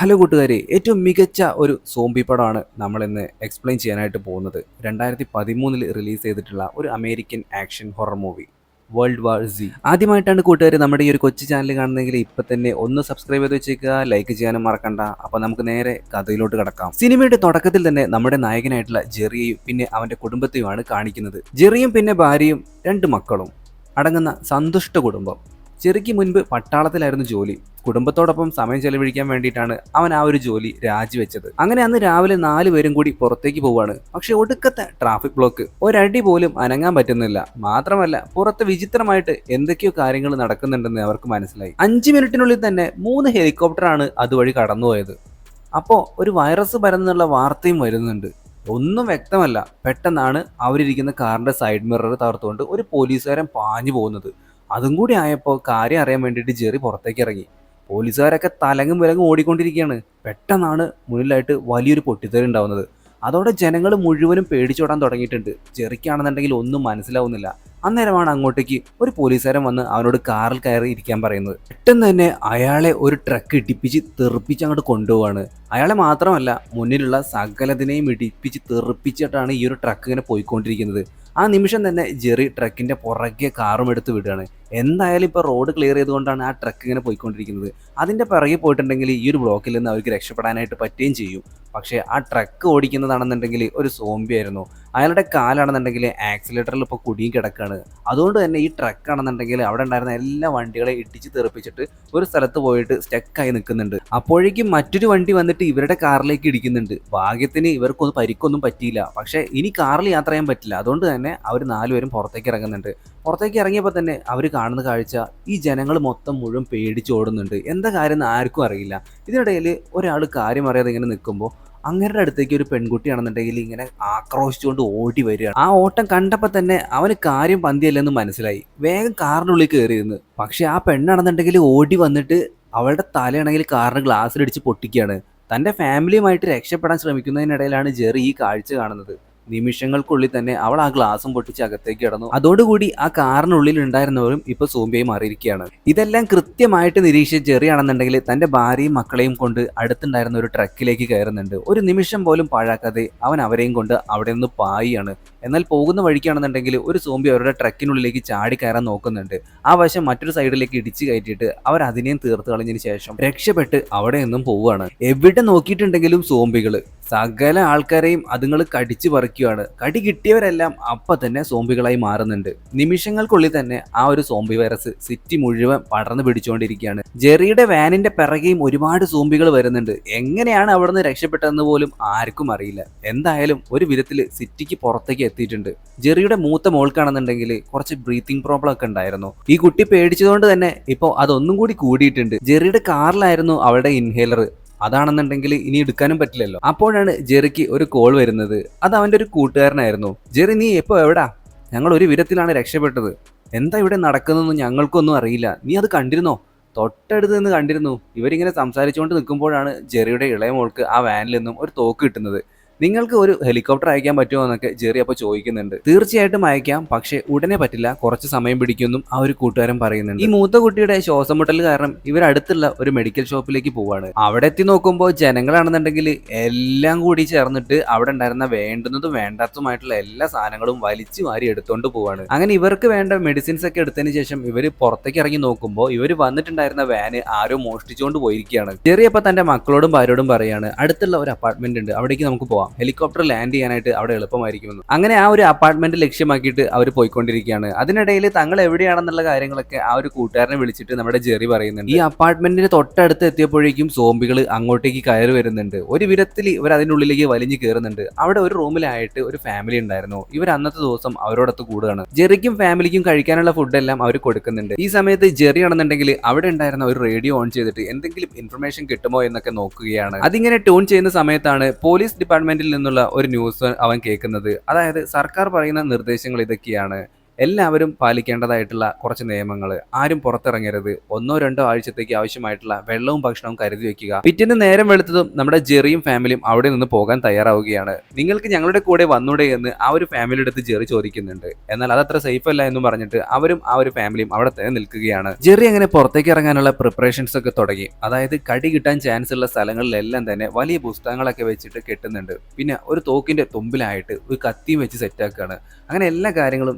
Hello കൂട്ടുകാരെ ഏറ്റവും മികച്ച ഒരു സോംബി പടമാണ് നമ്മൾ ഇന്ന് എക്സ്പ്ലെയിൻ ചെയ്യാനായിട്ട് പോകുന്നത്. രണ്ടായിരത്തി പതിമൂന്നിൽ റിലീസ് ചെയ്തിട്ടുള്ള ഒരു American action horror movie world war Z ആദ്യമായിട്ടാണ് കൂട്ടുകാർ നമ്മുടെ ഈ ഒരു കൊച്ചു ചാനൽ കാണുന്നെങ്കിൽ ഇപ്പം തന്നെ ഒന്ന് സബ്സ്ക്രൈബ് ചെയ്ത് വെച്ചേക്കുക ലൈക്ക് ചെയ്യാനും മറക്കണ്ട. അപ്പോൾ നമുക്ക് നേരെ കഥയിലോട്ട് കിടക്കാം. സിനിമയുടെ തുടക്കത്തിൽ തന്നെ നമ്മുടെ നായകനായിട്ടുള്ള ജെറിയയും പിന്നെ അവന്റെ കുടുംബത്തെയുമാണ് കാണിക്കുന്നത്. ജെറിയും പിന്നെ ഭാര്യയും രണ്ട് മക്കളും അടങ്ങുന്ന സന്തുഷ്ട കുടുംബം. ചെറിക്ക് മുൻപ് പട്ടാളത്തിലായിരുന്നു ജോലി. കുടുംബത്തോടൊപ്പം സമയം ചെലവഴിക്കാൻ വേണ്ടിയിട്ടാണ് അവൻ ആ ഒരു ജോലി രാജിവെച്ചത്. അങ്ങനെ അന്ന് രാവിലെ നാല് പേരും കൂടി പുറത്തേക്ക് പോവാണ്. പക്ഷെ ഒടുക്കത്തെ ട്രാഫിക് ബ്ലോക്ക്. ഒരടി പോലും അനങ്ങാൻ പറ്റുന്നില്ല. മാത്രമല്ല പുറത്ത് വിചിത്രമായിട്ട് എന്തൊക്കെയോ കാര്യങ്ങൾ നടക്കുന്നുണ്ടെന്ന് അവർക്ക് മനസ്സിലായി. അഞ്ച് മിനിറ്റിനുള്ളിൽ തന്നെ മൂന്ന് ഹെലികോപ്റ്ററാണ് അതുവഴി കടന്നുപോയത്. അപ്പോൾ ഒരു വൈറസ് പരന്നുള്ള വാർത്തയും വരുന്നുണ്ട്. ഒന്നും വ്യക്തമല്ല. പെട്ടെന്നാണ് അവരിരിക്കുന്ന കാറിന്റെ സൈഡ് മിറർ തകർത്തുകൊണ്ട് ഒരു പോലീസുകാരൻ പാഞ്ഞു പോകുന്നത്. അതും കൂടി ആയപ്പോൾ കാര്യം അറിയാൻ വേണ്ടിയിട്ട് ജെറി പുറത്തേക്ക് ഇറങ്ങി. പോലീസുകാരൊക്കെ തലങ്ങും വിലങ്ങും ഓടിക്കൊണ്ടിരിക്കുകയാണ്. പെട്ടെന്നാണ് മുന്നിലായിട്ട് വലിയൊരു പൊട്ടിത്തെറി ഉണ്ടാവുന്നത്. അതോടെ ജനങ്ങൾ മുഴുവനും പേടിച്ചോടാൻ തുടങ്ങിയിട്ടുണ്ട്. ജെറിക്കാണെന്നുണ്ടെങ്കിൽ ഒന്നും മനസ്സിലാവുന്നില്ല. അന്നേരമാണ് അങ്ങോട്ടേക്ക് ഒരു പോലീസുകാരൻ വന്ന് അവനോട് കാറിൽ കയറി ഇരിക്കാൻ പറയുന്നത്. പെട്ടെന്ന് തന്നെ അയാളെ ഒരു ട്രക്ക് ഇടിപ്പിച്ച് തെറിപ്പിച്ച് അങ്ങോട്ട് കൊണ്ടുപോവാണ്. അയാളെ മാത്രമല്ല മുന്നിലുള്ള സകലതിനെയും ഇടിപ്പിച്ച് തെറിപ്പിച്ചിട്ടാണ് ഈ ഒരു ട്രക്ക് ഇങ്ങനെ പോയിക്കൊണ്ടിരിക്കുന്നത്. ആ നിമിഷം തന്നെ ജെറി ട്രക്കിന്റെ പുറകെ കാറും എടുത്ത് വിടുകയാണ്. എന്തായാലും ഇപ്പോൾ റോഡ് ക്ലിയർ ചെയ്തുകൊണ്ടാണ് ആ ട്രക്ക് ഇങ്ങനെ പോയിക്കൊണ്ടിരിക്കുന്നത്. അതിന്റെ പിറകെ പോയിട്ടുണ്ടെങ്കിൽ ഈ ഒരു ബ്ലോക്കിൽ നിന്ന് അവർക്ക് രക്ഷപ്പെടാനായിട്ട് പറ്റുകയും ചെയ്യും. പക്ഷേ ആ ട്രക്ക് ഓടിക്കുന്നതാണെന്നുണ്ടെങ്കിൽ ഒരു സോംബി ആയിരുന്നു. അയാളുടെ കാലാണെന്നുണ്ടെങ്കിൽ ആക്സിലേറ്ററിൽ ഇപ്പോൾ കുടിയും കിടക്കുകയാണ് അതുകൊണ്ട് തന്നെ ഈ ട്രക്ക് ആണെന്നുണ്ടെങ്കിൽ അവിടെ ഉണ്ടായിരുന്ന എല്ലാ വണ്ടികളെ ഇടിച്ച് തെറിപ്പിച്ചിട്ട് ഒരു സ്ഥലത്ത് പോയിട്ട് സ്റ്റക്കായി നിൽക്കുന്നുണ്ട്. അപ്പോഴേക്കും മറ്റൊരു വണ്ടി വന്നിട്ട് ഇവരുടെ കാറിലേക്ക് ഇടിക്കുന്നുണ്ട്. ഭാഗ്യത്തിന് ഇവർക്കൊന്നും പരിക്കൊന്നും പറ്റിയില്ല. പക്ഷേ ഇനി കാറിൽ യാത്ര ചെയ്യാൻ പറ്റില്ല. അതുകൊണ്ട് തന്നെ അവർ നാലുപേരും പുറത്തേക്ക് ഇറങ്ങുന്നുണ്ട്. പുറത്തേക്ക് ഇറങ്ങിയപ്പോൾ തന്നെ അവർ കാണുന്ന കാഴ്ച ഈ ജനങ്ങൾ മൊത്തം മുഴുവൻ പേടിച്ച് ഓടുന്നുണ്ട്. എന്താ കാര്യം ആർക്കും അറിയില്ല. ഇതിനിടയിൽ ഒരാൾ കാര്യം അറിയാതെ ഇങ്ങനെ നിൽക്കുമ്പോൾ അങ്ങേരുടെ അടുത്തേക്ക് ഒരു പെൺകുട്ടിയാണെന്നുണ്ടെങ്കിൽ ഇങ്ങനെ ആക്രോശിച്ചുകൊണ്ട് ഓടി വരികയാണ്. ആ ഓട്ടം കണ്ടപ്പോൾ തന്നെ അവന് കാര്യം പന്തിയല്ലെന്ന് മനസ്സിലായി. വേഗം കാറിനുള്ളിൽ കയറിയിരുന്നു പക്ഷെ ആ പെണ്ണാണെന്നുണ്ടെങ്കിൽ ഓടി വന്നിട്ട് അവളുടെ തലയാണെങ്കിൽ കാറിന് ഗ്ലാസ്സിലടിച്ച് പൊട്ടിക്കുകയാണ്. തന്റെ ഫാമിലിയുമായിട്ട് രക്ഷപ്പെടാൻ ശ്രമിക്കുന്നതിനിടയിലാണ് ജെറി ഈ കാഴ്ച കാണുന്നത്. നിമിഷങ്ങൾക്കുള്ളിൽ തന്നെ അവൾ ആ ഗ്ലാസും പൊട്ടിച്ച് അകത്തേക്ക് കിടന്നു. അതോടുകൂടി ആ കാറിനുള്ളിൽ ഉണ്ടായിരുന്നവരും ഇപ്പൊ സോംബിയായി മാറിയിരിക്കുകയാണ്. ഇതെല്ലാം കൃത്യമായിട്ട് നിരീക്ഷിച്ച് ചെറിയാണെന്നുണ്ടെങ്കിൽ തന്റെ ഭാര്യയും മക്കളെയും കൊണ്ട് അടുത്തുണ്ടായിരുന്ന ഒരു ട്രക്കിലേക്ക് കയറുന്നുണ്ട്. ഒരു നിമിഷം പോലും പാഴാക്കാതെ അവൻ അവരെയും കൊണ്ട് അവിടെ നിന്ന് പായിയാണ് എന്നാൽ പോകുന്ന വഴിക്കാണെന്നുണ്ടെങ്കിൽ ഒരു സോംബി അവരുടെ ട്രക്കിനുള്ളിലേക്ക് ചാടി കയറാൻ നോക്കുന്നുണ്ട്. ആ വശം മറ്റൊരു സൈഡിലേക്ക് ഇടിച്ചു കയറ്റിയിട്ട് അവർ അതിനെയും തീർത്ത് കളഞ്ഞതിന് ശേഷം രക്ഷപ്പെട്ട് അവിടെ നിന്നും പോവുകയാണ്. എവിടെ നോക്കിയിട്ടുണ്ടെങ്കിലും സോംബികൾ. സകല ആൾക്കാരെയും അതുങ്ങൾ കടിച്ചു പറിക്കുകയാണ് കടി കിട്ടിയവരെല്ലാം അപ്പൊ തന്നെ സോംബികളായി മാറുന്നുണ്ട്. നിമിഷങ്ങൾക്കുള്ളിൽ തന്നെ ആ ഒരു സോംബി വൈറസ് സിറ്റി മുഴുവൻ പടർന്നു പിടിച്ചുകൊണ്ടിരിക്കുകയാണ് ജെറിയുടെ വാനിന്റെ പിറകെയും ഒരുപാട് സോംബികൾ വരുന്നുണ്ട്. എങ്ങനെയാണ് അവിടുന്ന് രക്ഷപ്പെട്ടതെന്ന് പോലും ആർക്കും അറിയില്ല. എന്തായാലും ഒരു വിധത്തിൽ സിറ്റിക്ക് പുറത്തേക്ക് എത്തിയിട്ടുണ്ട്. ജെറിയുടെ മൂത്ത മോൾക്കാണെന്നുണ്ടെങ്കിൽ കുറച്ച് ബ്രീത്തിങ് പ്രോബ്ലം ഒക്കെ ഉണ്ടായിരുന്നു. ഈ കുട്ടി പേടിച്ചതുകൊണ്ട് തന്നെ ഇപ്പോൾ അതൊന്നും കൂടി കൂടിയിട്ടുണ്ട്. ജെറിയുടെ കാറിലായിരുന്നു അവളുടെ ഇൻഹേലർ അതാണെന്നുണ്ടെങ്കിൽ ഇനി എടുക്കാനും പറ്റില്ലല്ലോ. അപ്പോഴാണ് ജെറിക്ക് ഒരു കോൾ വരുന്നത്. അത് അവന്റെ ഒരു കൂട്ടുകാരനായിരുന്നു. ജെറി നീ എപ്പോൾ എവിടാ? ഞങ്ങൾ ഒരു വിധത്തിലാണ് രക്ഷപ്പെട്ടത്. എന്താ ഇവിടെ നടക്കുന്നതെന്ന് ഞങ്ങൾക്കൊന്നും അറിയില്ല. നീ അത് കണ്ടിരുന്നോ? തൊട്ടടുത്ത് നിന്ന് കണ്ടിരുന്നു. ഇവരിങ്ങനെ സംസാരിച്ചുകൊണ്ട് നിൽക്കുമ്പോഴാണ് ജെറിയുടെ ഇളയ മോൾക്ക് ആ വാനിൽ നിന്നും ഒരു തോക്ക് കിട്ടുന്നത്. നിങ്ങൾക്ക് ഒരു ഹെലികോപ്റ്റർ അയക്കാൻ പറ്റുമോ എന്നൊക്കെ ജെറി അപ്പോൾ ചോദിക്കുന്നുണ്ട്. തീർച്ചയായിട്ടും അയക്കാം പക്ഷേ ഉടനെ പറ്റില്ല കുറച്ച് സമയം പിടിക്കുമെന്നും ആ ഒരു കൂട്ടുകാരൻ പറയുന്നുണ്ട്. ഈ മൂത്ത കുട്ടിയുടെ ശ്വാസം മുട്ടൽ കാരണം ഇവർ അടുത്തുള്ള ഒരു മെഡിക്കൽ ഷോപ്പിലേക്ക് പോവാണ്. അവിടെ എത്തി നോക്കുമ്പോൾ ജനങ്ങളാണെന്നുണ്ടെങ്കിൽ എല്ലാം കൂടി ചേർന്നിട്ട് അവിടെ ഉണ്ടായിരുന്ന വേണ്ടുന്നതും വേണ്ടാത്തതുമായിട്ടുള്ള എല്ലാ സാധനങ്ങളും വലിച്ചു വാരി എടുത്തുകൊണ്ട് പോവാണ്. അങ്ങനെ ഇവർക്ക് വേണ്ട മെഡിസിൻസ് ഒക്കെ എടുത്തതിന് ശേഷം ഇവർ പുറത്തേക്ക് ഇറങ്ങി നോക്കുമ്പോൾ ഇവർ വന്നിട്ടുണ്ടായിരുന്ന വാന് ആരോ മോഷ്ടിച്ചുകൊണ്ട് പോയിരിക്കുകയാണ്. ചെറിയപ്പോൾ തന്റെ മക്കളോടും ഭാര്യയോടും പറയാണ് അടുത്തുള്ള ഒരു അപ്പാർട്ട്മെന്റ് ഉണ്ട് അവിടേക്ക് നമുക്ക് പോവാം. ഹെലികോപ്റ്റർ ലാൻഡ് ചെയ്യാനായിട്ട് അവിടെ എളുപ്പമായിരിക്കുമെന്ന്. അങ്ങനെ ആ ഒരു അപ്പാർട്ട്മെന്റ് ലക്ഷ്യമാക്കിയിട്ട് അവർ പോയിക്കൊണ്ടിരിക്കുകയാണ്. അതിനിടയിൽ തങ്ങൾ എവിടെയാണെന്നുള്ള കാര്യങ്ങളൊക്കെ ആ ഒരു കൂട്ടുകാരനെ വിളിച്ചിട്ട് നമ്മുടെ ജെറി പറയുന്നുണ്ട്. ഈ അപ്പാർട്ട്മെന്റിന് തൊട്ടടുത്ത് എത്തിയപ്പോഴേക്കും സോംബികൾ അങ്ങോട്ടേക്ക് കയറി വരുന്നുണ്ട്. ഒരു വിധത്തിൽ ഇവർ അതിനുള്ളിലേക്ക് വലിഞ്ഞു കയറുന്നുണ്ട്. അവിടെ ഒരു റൂമിലായിട്ട് ഒരു ഫാമിലി ഉണ്ടായിരുന്നു. ഇവർ അന്നത്തെ ദിവസം അവരോടൊത്ത് കൂടുകയാണ്. ജെറിക്കും ഫാമിലിക്കും കഴിക്കാനുള്ള ഫുഡെല്ലാം അവർ കൊടുക്കുന്നുണ്ട്. ഈ സമയത്ത് ജെറി ആണെന്നുണ്ടെങ്കിൽ അവിടെ ഉണ്ടായിരുന്ന ഒരു റേഡിയോ ഓൺ ചെയ്തിട്ട് എന്തെങ്കിലും ഇൻഫർമേഷൻ കിട്ടുമോ എന്നൊക്കെ നോക്കുകയാണ്. അതിങ്ങനെ ട്യൂൺ ചെയ്യുന്ന സമയത്താണ് പോലീസ് ഡിപ്പാർട്ട്മെന്റിൽ നിന്നുള്ള ഒരു ന്യൂസ് അവൻ കേൾക്കുന്നത്. അതായത് സർക്കാർ പറയുന്ന നിർദ്ദേശങ്ങൾ ഇതൊക്കെയാണ്. എല്ലാവരും പാലിക്കേണ്ടതായിട്ടുള്ള കുറച്ച് നിയമങ്ങൾ ആരും പുറത്തിറങ്ങരുത്. ഒന്നോ രണ്ടോ ആഴ്ചത്തേക്ക് ആവശ്യമായിട്ടുള്ള വെള്ളവും ഭക്ഷണവും കരുതി വെക്കുക. പിറ്റേന്ന് നേരം വെളുത്തതും നമ്മുടെ ജെറിയും ഫാമിലിയും അവിടെ നിന്ന് പോകാൻ തയ്യാറാവുകയാണ്. നിങ്ങൾക്ക് ഞങ്ങളുടെ കൂടെ വന്നൂടെ എന്ന് ആ ഒരു ഫാമിലിയുടെ അടുത്ത് ജെറി ചോദിക്കുന്നുണ്ട്. എന്നാൽ അതത്ര സേഫ് അല്ല എന്ന് പറഞ്ഞിട്ട് അവരും ആ ഒരു ഫാമിലിയും അവിടെ തന്നെ നിൽക്കുകയാണ്. ജെറി അങ്ങനെ പുറത്തേക്ക് ഇറങ്ങാനുള്ള പ്രിപ്പറേഷൻസ് ഒക്കെ തുടങ്ങി. അതായത് കടി കിട്ടാൻ ചാൻസ് ഉള്ള സ്ഥലങ്ങളിലെല്ലാം തന്നെ വലിയ പുസ്തകങ്ങളൊക്കെ വെച്ചിട്ട് കെട്ടുന്നുണ്ട്. പിന്നെ ഒരു തോക്കിന്റെ തുമ്പിലായിട്ട് ഒരു കത്തിയും വെച്ച് സെറ്റാക്കുകയാണ് അങ്ങനെ എല്ലാ കാര്യങ്ങളും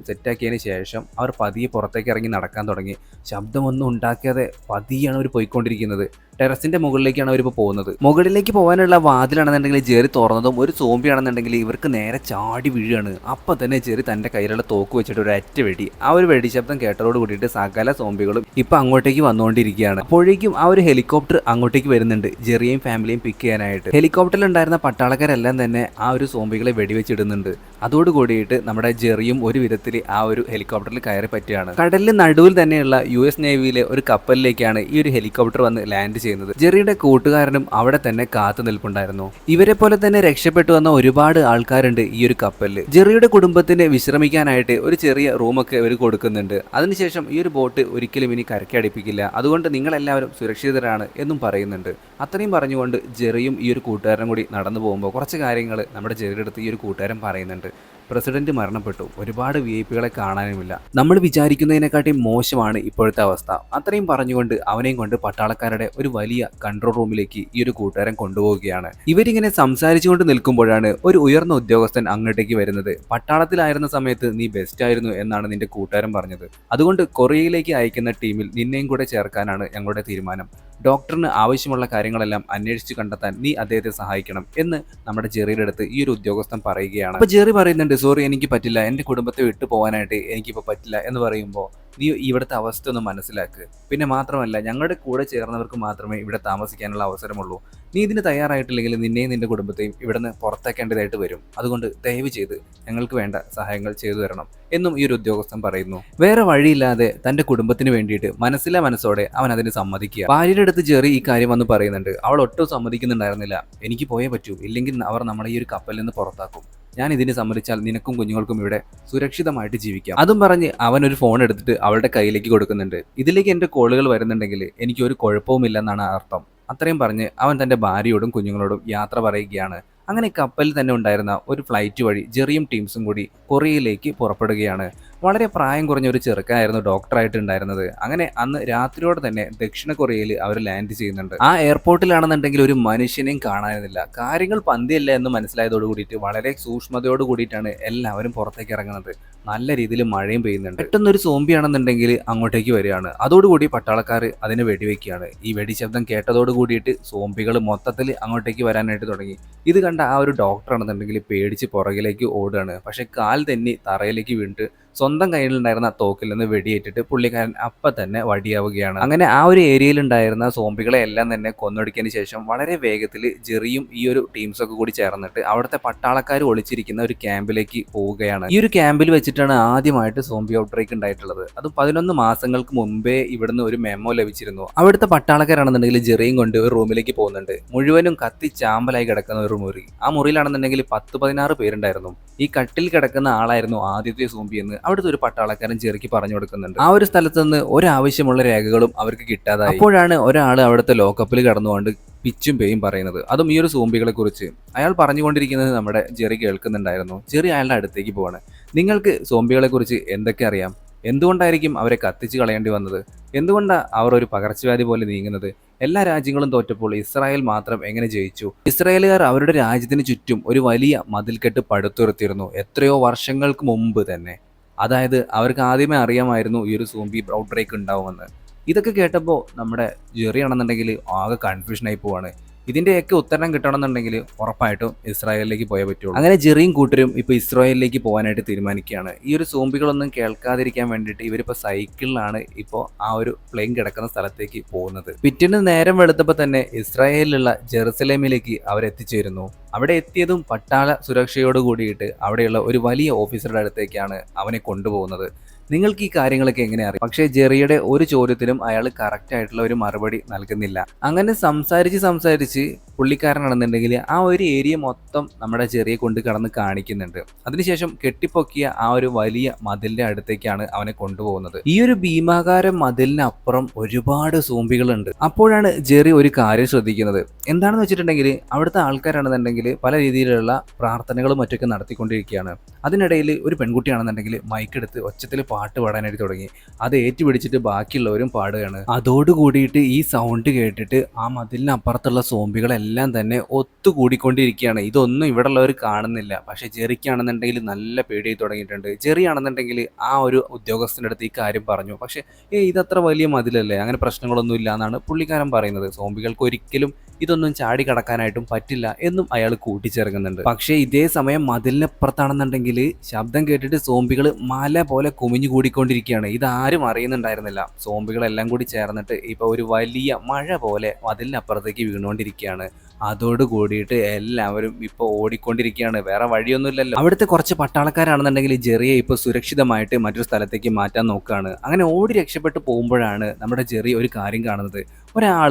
സെറ്റാക്കിയതിന് ശേഷം അവർ പതിയെ പുറത്തേക്ക് ഇറങ്ങി നടക്കാൻ തുടങ്ങി. ശബ്ദമൊന്നും ഉണ്ടാക്കാതെ പതിയാണ് അവർ പോയിക്കൊണ്ടിരിക്കുന്നത്. ടെറസിന്റെ മുകളിലേക്കാണ് അവരിപ്പോ പോകുന്നത്. മുകളിലേക്ക് പോകാനുള്ള വാതിലാണെന്നുണ്ടെങ്കിൽ ജെറി തുറന്നതും ഒരു സോംബിയാണെന്നുണ്ടെങ്കിൽ ഇവർക്ക് നേരെ ചാടി വീഴുകയാണ്. അപ്പം തന്നെ ജെറി തന്റെ കയ്യിലുള്ള തോക്ക് വെച്ചിട്ട് ഒരു അറ്റ വെടി ആ ഒരു വെടിശബ്ദം കേട്ടതോട് കൂടിയിട്ട് സകല സോംബികളും ഇപ്പൊ അങ്ങോട്ടേക്ക് വന്നുകൊണ്ടിരിക്കുകയാണ്. അപ്പോഴേക്കും ആ ഒരു ഹെലികോപ്റ്റർ അങ്ങോട്ടേക്ക് വരുന്നുണ്ട്. ജെറിയും ഫാമിലിയും പിക്ക് ചെയ്യാനായിട്ട്. ഹെലികോപ്റ്ററിൽ ഉണ്ടായിരുന്ന പട്ടാളക്കാരെല്ലാം തന്നെ ആ ഒരു സോംബികളെ വെടിവെച്ചിടുന്നുണ്ട്. അതോട് കൂടിയിട്ട് നമ്മുടെ ജെറിയും ഒരു വിധത്തിൽ ആ ഒരു ഹെലികോപ്റ്ററിൽ കയറി പറ്റുകയാണ്. കടലിൽ നടുവിൽ തന്നെയുള്ള യു എസ് നേവിയിലെ ഒരു കപ്പലിലേക്കാണ് ഈ ഒരു ഹെലികോപ്റ്റർ വന്ന് ലാൻഡ് ചെയ്യുന്നത്. ജെറിയുടെ കൂട്ടുകാരനും അവിടെ തന്നെ കാത്തു നിൽപ്പുണ്ടായിരുന്നു. ഇവരെ പോലെ തന്നെ രക്ഷപ്പെട്ടു വന്ന ഒരുപാട് ആൾക്കാരുണ്ട് ഈ ഒരു കപ്പലിൽ ജെറിയുടെ കുടുംബത്തിന് വിശ്രമിക്കാനായിട്ട് ഒരു ചെറിയ റൂമൊക്കെ ഇവർ കൊടുക്കുന്നുണ്ട്. അതിനുശേഷം ഈ ഒരു ബോട്ട് ഒരിക്കലും ഇനി കരക്കടിപ്പിക്കില്ല അതുകൊണ്ട് നിങ്ങളെല്ലാവരും സുരക്ഷിതരാണ് എന്നും പറയുന്നുണ്ട്. അത്രയും പറഞ്ഞുകൊണ്ട് ജെറിയും ഈ ഒരു കൂട്ടുകാരനും കൂടി നടന്നു പോകുമ്പോൾ കുറച്ച് കാര്യങ്ങൾ നമ്മുടെ ജെറിയുടെ അടുത്ത് ഈ ഒരു കൂട്ടുകാരൻ പറയുന്നുണ്ട്. പ്രസിഡന്റ് മരണപ്പെട്ടു. ഒരുപാട് വി ഐ പികളെ കാണാനുമില്ല. നമ്മൾ വിചാരിക്കുന്നതിനെക്കാട്ടി മോശമാണ് ഇപ്പോഴത്തെ അവസ്ഥ. അത്രയും പറഞ്ഞുകൊണ്ട് അവനെയും കൊണ്ട് പട്ടാളക്കാരുടെ ഒരു വലിയ കൺട്രോൾ റൂമിലേക്ക് ഈ ഒരു കൂട്ടുകാരൻ കൊണ്ടുപോവുകയാണ്. ഇവരിങ്ങനെ സംസാരിച്ചുകൊണ്ട് നിൽക്കുമ്പോഴാണ് ഒരു ഉയർന്ന ഉദ്യോഗസ്ഥൻ അങ്ങോട്ടേക്ക് വരുന്നത്. പട്ടാളത്തിലായിരുന്ന സമയത്ത് നീ ബെസ്റ്റ് ആയിരുന്നു എന്നാണ് നിന്റെ കൂട്ടുകാരൻ പറഞ്ഞത്. അതുകൊണ്ട് കൊറിയയിലേക്ക് അയക്കുന്ന ടീമിൽ നിന്നെയും കൂടെ ചേർക്കാനാണ് ഞങ്ങളുടെ തീരുമാനം. ഡോക്ടറിന് ആവശ്യമുള്ള കാര്യങ്ങളെല്ലാം അന്വേഷിച്ച് കണ്ടെത്താൻ നീ അദ്ദേഹത്തെ സഹായിക്കണം എന്ന് നമ്മുടെ ജെറിയുടെ അടുത്ത് ഈ ഒരു ഉദ്യോഗസ്ഥൻ പറയുകയാണ്. അപ്പൊ ജെറി പറയുന്നുണ്ട് സോറി എനിക്ക് പറ്റില്ല. എന്റെ കുടുംബത്തെ വിട്ടു പോകാനായിട്ട് എനിക്കിപ്പോൾ പറ്റില്ല. എന്ന് പറയുമ്പോൾ നീ ഇവിടുത്തെ അവസ്ഥ ഒന്ന് മനസ്സിലാക്കുക പിന്നെ മാത്രമല്ല ഞങ്ങളുടെ കൂടെ ചേർന്നവർക്ക് മാത്രമേ ഇവിടെ താമസിക്കാനുള്ള അവസരമുള്ളൂ. നീ ഇതിന് തയ്യാറായിട്ടില്ലെങ്കിൽ നിന്നെയും നിന്റെ കുടുംബത്തെയും ഇവിടുന്ന് പുറത്താക്കേണ്ടതായിട്ട് വരും. അതുകൊണ്ട് ദയവ് ചെയ്ത് ഞങ്ങൾക്ക് വേണ്ട സഹായങ്ങൾ ചെയ്തു തരണം എന്നും ഈ ഒരു ഉദ്യോഗസ്ഥൻ പറയുന്നു. വേറെ വഴിയില്ലാതെ തന്റെ കുടുംബത്തിന് വേണ്ടിയിട്ട് മനസ്സിലെ മനസ്സോടെ അവൻ അതിന് സമ്മതിക്കുക. ഭാര്യയുടെ അടുത്ത് ജെറി ഈ കാര്യം വന്ന് പറയുന്നുണ്ട്. അവൾ ഒട്ടും സമ്മതിക്കുന്നുണ്ടായിരുന്നില്ല. എനിക്ക് പോയേ പറ്റൂ. ഇല്ലെങ്കിൽ അവർ നമ്മളെ ഈ ഒരു കപ്പലിൽ നിന്ന് പുറത്താക്കും. ഞാൻ ഇതിനെ സമ്മതിച്ചാൽ നിനക്കും കുഞ്ഞുങ്ങൾക്കും ഇവിടെ സുരക്ഷിതമായിട്ട് ജീവിക്കാം. അതും പറഞ്ഞ് അവൻ ഒരു ഫോൺ എടുത്തിട്ട് അവളുടെ കയ്യിലേക്ക് കൊടുക്കുന്നുണ്ട്. ഇതിലേക്ക് എന്റെ കോളുകൾ വരുന്നുണ്ടെങ്കിൽ എനിക്ക് ഒരു കുഴപ്പവുമില്ലെന്നാണ് അർത്ഥം. അത്രയും പറഞ്ഞ് അവൻ തന്റെ ഭാര്യയോടും കുഞ്ഞുങ്ങളോടും യാത്ര പറയുകയാണ്. അങ്ങനെ കപ്പലിൽ തന്നെ ഉണ്ടായിരുന്ന ഒരു ഫ്ലൈറ്റ് വഴി ജെറിയും ടീംസും കൂടി കൊറിയയിലേക്ക് പുറപ്പെടുകയാണ്. വളരെ പ്രായം കുറഞ്ഞ ഒരു ചെറുക്കനായിരുന്നു ഡോക്ടറായിട്ട് ഉണ്ടായിരുന്നത് അങ്ങനെ അന്ന് രാത്രിയോടെ തന്നെ ദക്ഷിണ കൊറിയയിൽ അവർ ലാൻഡ് ചെയ്യുന്നുണ്ട്. ആ എയർപോർട്ടിലാണെന്നുണ്ടെങ്കിൽ ഒരു മനുഷ്യനെയും കാണാനില്ല കാര്യങ്ങൾ പന്തിയല്ല എന്ന് മനസ്സിലായതോട് കൂടിയിട്ട് വളരെ സൂക്ഷ്മതയോട് കൂടിയിട്ടാണ് എല്ലാവരും പുറത്തേക്ക് ഇറങ്ങുന്നത്. നല്ല രീതിയിൽ മഴയും പെയ്യുന്നുണ്ട്. പെട്ടെന്നൊരു സോംബിയാണെന്നുണ്ടെങ്കിൽ അങ്ങോട്ടേക്ക് വരികയാണ്. അതോടുകൂടി പട്ടാളക്കാർ അതിനെ വെടിവെക്കുകയാണ്. ഈ വെടിശബ്ദം കേട്ടതോട് കൂടിയിട്ട് സോംബികൾ മൊത്തത്തിൽ അങ്ങോട്ടേക്ക് വരാനായിട്ട് തുടങ്ങി. ഇത് കണ്ട ആ ഒരു ഡോക്ടർ ആണെന്നുണ്ടെങ്കിൽ പേടിച്ച് പുറകിലേക്ക് ഓടുകയാണ്. പക്ഷെ കാൽ തന്നെ തറയിലേക്ക് വീണിട്ട് സ്വന്തം കയ്യിലുണ്ടായിരുന്ന തോക്കിൽ നിന്ന് വെടിയേറ്റിട്ട് പുള്ളിക്കാരൻ അപ്പം തന്നെ വടിയാവുകയാണ്. അങ്ങനെ ആ ഒരു ഏരിയയിൽ ഉണ്ടായിരുന്ന സോംബികളെ എല്ലാം തന്നെ കൊന്നൊടുക്കിയതിന് ശേഷം വളരെ വേഗത്തിൽ ജെറിയും ഈ ഒരു ടീംസൊക്കെ കൂടി ചേർന്നിട്ട് അവിടുത്തെ പട്ടാളക്കാർ ഒളിച്ചിരിക്കുന്ന ഒരു ക്യാമ്പിലേക്ക് പോവുകയാണ്. ഈ ഒരു ക്യാമ്പിൽ വെച്ചിട്ടാണ് ആദ്യമായിട്ട് സോംബി ഔട്ട്ബ്രേക്ക് ഉണ്ടായിട്ടുള്ളത്. അത് പതിനൊന്ന് മാസങ്ങൾക്ക് മുമ്പേ ഇവിടുന്ന് ഒരു മെമ്മോ ലഭിച്ചിരുന്നു. അവിടുത്തെ പട്ടാളക്കാരാണെന്നുണ്ടെങ്കിൽ ജെറിയും കൊണ്ട് ഒരു റൂമിലേക്ക് പോകുന്നുണ്ട്. മുഴുവനും കത്തി ചാമ്പലായി കിടക്കുന്ന ഒരു മുറി. ആ മുറിയിലാണെന്നുണ്ടെങ്കിൽ പത്ത് പതിനാറ് പേരുണ്ടായിരുന്നു. ഈ കട്ടിൽ കിടക്കുന്ന ആളായിരുന്നു ആദ്യത്തെ സോംബി എന്ന് അവിടുത്തെ ഒരു പട്ടാളക്കാരൻ ചെറുക്കി പറഞ്ഞു കൊടുക്കുന്നുണ്ട്. ആ ഒരു സ്ഥലത്ത് നിന്ന് ഒരാവശ്യമുള്ള രേഖകളും അവർക്ക് കിട്ടാതായി. അപ്പോഴാണ് ഒരാൾ അവിടുത്തെ ലോക്കപ്പിൽ കടന്നുകൊണ്ട് പിച്ചും പേയും പറയുന്നത്. അതും ഈ ഒരു സോംബികളെ കുറിച്ച്. അയാൾ പറഞ്ഞുകൊണ്ടിരിക്കുന്നത് നമ്മുടെ ജെറി കേൾക്കുന്നുണ്ടായിരുന്നു. ജെറി അയാളുടെ അടുത്തേക്ക് പോവാണ്. നിങ്ങൾക്ക് സോംബികളെ കുറിച്ച് എന്തൊക്കെ അറിയാം? എന്തുകൊണ്ടായിരിക്കും അവരെ കത്തിച്ചു കളയേണ്ടി വന്നത്? എന്തുകൊണ്ടാണ് അവർ ഒരു പകർച്ചവ്യാധി പോലെ നീങ്ങുന്നത്? എല്ലാ രാജ്യങ്ങളും തോറ്റപ്പോൾ ഇസ്രായേൽ മാത്രം എങ്ങനെ ജയിച്ചു? ഇസ്രായേലുകാർ അവരുടെ രാജ്യത്തിന് ചുറ്റും ഒരു വലിയ മതിൽക്കെട്ട് പടുത്തുയർത്തിയിരുന്നു. എത്രയോ വർഷങ്ങൾക്ക് മുമ്പ് തന്നെ. അതായത് അവർക്ക് ആദ്യമേ അറിയാമായിരുന്നു ഈ ഒരു സോംബി ഔട്ട് ബ്രേക്ക് ഉണ്ടാവുമെന്ന്. ഇതൊക്കെ കേട്ടപ്പോൾ നമ്മുടെ ജെറി ആണെന്നുണ്ടെങ്കിൽ ആകെ കൺഫ്യൂഷനായി പോവാണ്. ഇതിന്റെയൊക്കെ ഉത്തരം കിട്ടണമെന്നുണ്ടെങ്കിൽ ഉറപ്പായിട്ടും ഇസ്രായേലിലേക്ക് പോയേ പറ്റുള്ളൂ. അങ്ങനെ ജെറിയും കൂട്ടരും ഇപ്പോൾ ഇസ്രായേലിലേക്ക് പോകാനായിട്ട് തീരുമാനിക്കുകയാണ്. ഈ ഒരു സോംബികളൊന്നും കേൾക്കാതിരിക്കാൻ വേണ്ടിയിട്ട് ഇവരിപ്പോൾ സൈക്കിളിലാണ് ഇപ്പോൾ ആ ഒരു പ്ലെയിൻ കിടക്കുന്ന സ്ഥലത്തേക്ക് പോകുന്നത്. പിറ്റേന്ന് നേരം വെളുത്തപ്പോൾ തന്നെ ഇസ്രായേലിലുള്ള ജെറുസലേമിലേക്ക് അവരെത്തിച്ചേരുന്നു അവിടെ എത്തിയതും പട്ടാള സുരക്ഷയോട് കൂടിയിട്ട് അവിടെയുള്ള ഒരു വലിയ ഓഫീസറുടെ അടുത്തേക്കാണ് അവനെ കൊണ്ടുപോകുന്നത്. നിങ്ങൾക്ക് ഈ കാര്യങ്ങളൊക്കെ എങ്ങനെ അറിയാം? പക്ഷേ ജെറിയുടെ ഒരു ചോദ്യത്തിലും അയാൾ കറക്റ്റ് ആയിട്ടുള്ള ഒരു മറുപടി നൽകുന്നില്ല. അങ്ങനെ സംസാരിച്ച് സംസാരിച്ച് പുള്ളിക്കാരനാണെന്നുണ്ടെങ്കിൽ ആ ഒരു ഏരിയ മൊത്തം നമ്മുടെ ചെറിയ കൊണ്ട് കടന്ന് കാണിക്കുന്നുണ്ട്. അതിനുശേഷം കെട്ടിപ്പൊക്കിയ ആ ഒരു വലിയ മതിലിന്റെ അടുത്തേക്കാണ് അവനെ കൊണ്ടുപോകുന്നത്. ഈ ഒരു ഭീമാകാര മതിലിനപ്പുറം ഒരുപാട് സോംബികളുണ്ട്. അപ്പോഴാണ് ജെറി ഒരു കാര്യം ശ്രദ്ധിക്കുന്നത്. എന്താണെന്ന് വെച്ചിട്ടുണ്ടെങ്കിൽ അവിടുത്തെ ആൾക്കാരാണെന്നുണ്ടെങ്കിൽ പല രീതിയിലുള്ള പ്രാർത്ഥനകളും മറ്റൊക്കെ നടത്തിക്കൊണ്ടിരിക്കുകയാണ്. അതിനിടയിൽ ഒരു പെൺകുട്ടിയാണെന്നുണ്ടെങ്കിൽ മൈക്കെടുത്ത് ഒച്ചത്തിൽ പാട്ട് പാടാനായിട്ട് തുടങ്ങി. അത് ഏറ്റുപിടിച്ചിട്ട് ബാക്കിയുള്ളവരും പാടുകയാണ്. അതോടുകൂടിയിട്ട് ഈ സൗണ്ട് കേട്ടിട്ട് ആ മതിലിനപ്പുറത്തുള്ള സോംബികളെല്ലാം തന്നെ ഒത്തുകൂടിക്കൊണ്ടിരിക്കുകയാണ്. ഇതൊന്നും ഇവിടെ ഉള്ളവർ കാണുന്നില്ല. പക്ഷെ ജെറിക്കാണെന്നുണ്ടെങ്കിൽ നല്ല പേടിയായി തുടങ്ങിയിട്ടുണ്ട്. ജെറി ആണെന്നുണ്ടെങ്കിൽ ആ ഒരു ഉദ്യോഗസ്ഥന്റെ അടുത്ത് ഈ കാര്യം പറഞ്ഞു. പക്ഷേ ഏ ഇതത്ര വലിയ മതിലല്ലേ? അങ്ങനെ പ്രശ്നങ്ങളൊന്നും ഇല്ല എന്നാണ് പുള്ളിക്കാരൻ പറയുന്നത്. സോംബികൾക്ക് ഒരിക്കലും ഇതൊന്നും ചാടി കടക്കാനായിട്ടും പറ്റില്ല എന്നും അയാൾ കൂട്ടിച്ചേർക്കുന്നുണ്ട്. പക്ഷേ ഇതേ സമയം മതിലിനപ്പുറത്താണെന്നുണ്ടെങ്കിൽ ശബ്ദം കേട്ടിട്ട് സോംബികൾ മല പോലെ കുമിഞ്ഞു കൂടിക്കൊണ്ടിരിക്കുകയാണ്. ഇതാരും അറിയുന്നുണ്ടായിരുന്നില്ല. സോംബികളെല്ലാം കൂടി ചേർന്നിട്ട് ഇപ്പോൾ ഒരു വലിയ മഴ പോലെ മതിലിനപ്പുറത്തേക്ക് വീണുകൊണ്ടിരിക്കുകയാണ്. അതോട് കൂടിയിട്ട് എല്ലാവരും ഇപ്പോൾ ഓടിക്കൊണ്ടിരിക്കുകയാണ്. വേറെ വഴിയൊന്നുമില്ലല്ലോ. അവിടുത്തെ കുറച്ച് പട്ടാളക്കാരാണെന്നുണ്ടെങ്കിൽ ജെറിയെ ഇപ്പോൾ സുരക്ഷിതമായിട്ട് മറ്റൊരു സ്ഥലത്തേക്ക് മാറ്റാൻ നോക്കുകയാണ്. അങ്ങനെ ഓടി രക്ഷപ്പെട്ട് പോകുമ്പോഴാണ് നമ്മുടെ ജെറി ഒരു കാര്യം കാണുന്നത്. ഒരാൾ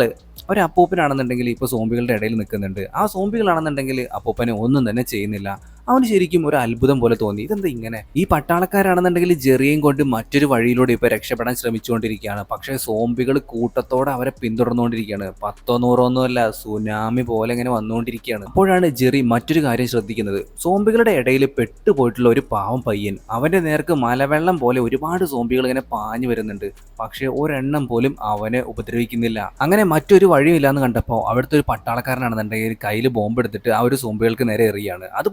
ഒരു അപ്പൂപ്പനാണെന്നുണ്ടെങ്കിൽ ഇപ്പോൾ സോംബികളുടെ ഇടയിൽ നിൽക്കുന്നുണ്ട്. ആ സോംബികളാണെന്നുണ്ടെങ്കിൽ അപ്പൂപ്പനെ ഒന്നും തന്നെ ചെയ്യുന്നില്ല. അവന് ശരിക്കും ഒരു അത്ഭുതം പോലെ തോന്നി. ഇതെന്താ ഇങ്ങനെ? ഈ പട്ടാളക്കാരാണെന്നുണ്ടെങ്കിൽ ജെറിയും കൊണ്ട് മറ്റൊരു വഴിയിലൂടെ ഇപ്പോൾ രക്ഷപ്പെടാൻ ശ്രമിച്ചുകൊണ്ടിരിക്കുകയാണ്. പക്ഷേ സോംബികൾ കൂട്ടത്തോടെ അവരെ പിന്തുടർന്നുകൊണ്ടിരിക്കുകയാണ്. പത്തോ നൂറോ ഒന്നുമല്ല സുനാമി പോലെ ഇങ്ങനെ വന്നുകൊണ്ടിരിക്കുകയാണ്. അപ്പോഴാണ് ജെറി മറ്റൊരു കാര്യം ശ്രദ്ധിക്കുന്നത്. സോംബികളുടെ ഇടയിൽ പെട്ടുപോയിട്ടുള്ള ഒരു പാവം പയ്യൻ. അവന്റെ നേർക്ക് മലവെള്ളം പോലെ ഒരുപാട് സോംബികൾ ഇങ്ങനെ പാഞ്ഞു വരുന്നുണ്ട്. പക്ഷേ ഒരെണ്ണം പോലും അവനെ ഉപദ്രവിക്കുന്നില്ല. അങ്ങനെ മറ്റൊരു വഴിയില്ലാന്ന് കണ്ടപ്പോൾ അവിടുത്തെ ഒരു പട്ടാളക്കാരനാണെന്നുണ്ടെങ്കിൽ കയ്യിൽ ബോംബെടുത്തിട്ട് ആ ഒരു സോംബികൾക്ക് നേരെ എറിയാണ്. അത്